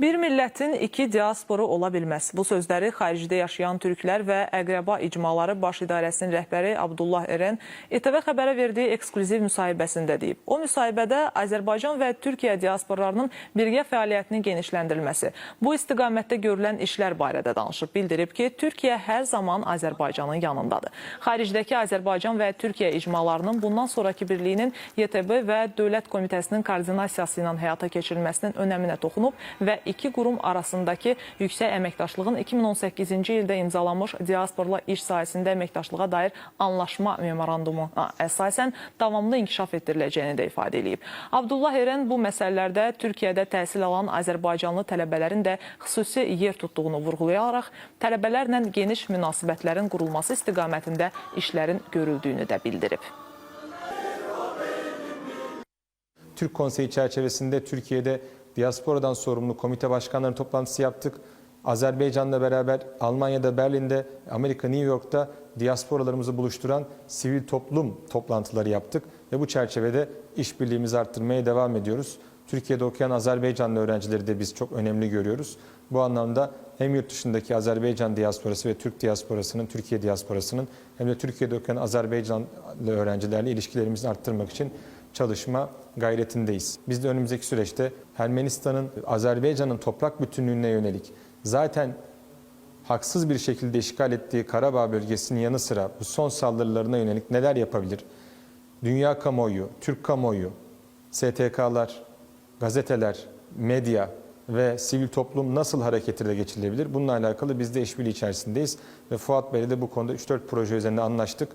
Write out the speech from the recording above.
Bir millətin iki diasporu ola bilməz. Bu sözləri xaricdə yaşayan türklər və əqrəba icmaları baş idarəsinin rəhbəri Abdullah Eren İTV xəbərə verdiyi eksklüziv müsahibəsində deyib. O müsahibədə Azərbaycan və Türkiyə diasporlarının birgə fəaliyyətinin genişləndirilməsi, bu istiqamətdə görülən işlər barədə danışıb. Bildirib ki, Türkiyə hər zaman Azərbaycanın yanındadır. Xaricdəki Azərbaycan və Türkiyə icmalarının bundan sonraki birliyinin YTB və Dövlət Komitəsinin koordinasiyası ilə həyata keçirilməsinin önəminə toxunub və iki qurum arasındakı yüksək əməkdaşlığın 2018-ci ildə imzalanmış diasporla iş sahəsində əməkdaşlığa dair anlaşma memorandumuna əsasən davamlı inkişaf etdiriləcəyini də ifadə edib. Abdullah Eren bu məsələlərdə Türkiyədə təhsil alan Azərbaycanlı tələbələrin də xüsusi yer tutduğunu vurğulayaraq tələbələrlə geniş münasibətlərin qurulması istiqamətində işlərin görüldüyünü də bildirib. Türk Konseyi çerçevesinde Türkiye'de diasporadan sorumlu komite başkanları toplantısı yaptık. Azerbaycan'la beraber Almanya'da Berlin'de, Amerika New York'ta diasporalarımızı buluşturan sivil toplum toplantıları yaptık ve bu çerçevede işbirliğimizi arttırmaya devam ediyoruz. Türkiye'de okuyan Azerbaycanlı öğrencileri de biz çok önemli görüyoruz. Bu anlamda hem yurt dışındaki Azerbaycan diasporası ve Türk diasporasının, Türkiye diasporasının hem de Türkiye'de okuyan Azerbaycanlı öğrencilerle ilişkilerimizi arttırmak için çalışma gayretindeyiz. Biz de önümüzdeki süreçte Ermenistan'ın, Azerbaycan'ın toprak bütünlüğüne yönelik zaten haksız bir şekilde işgal ettiği Karabağ bölgesinin yanı sıra bu son saldırılarına yönelik neler yapabilir? Dünya kamuoyu, Türk kamuoyu, STK'lar, gazeteler, medya ve sivil toplum nasıl harekete geçirilebilir? Bununla alakalı biz de işbirliği içerisindeyiz ve Fuat Bey'le de bu konuda 3-4 proje üzerinde anlaştık.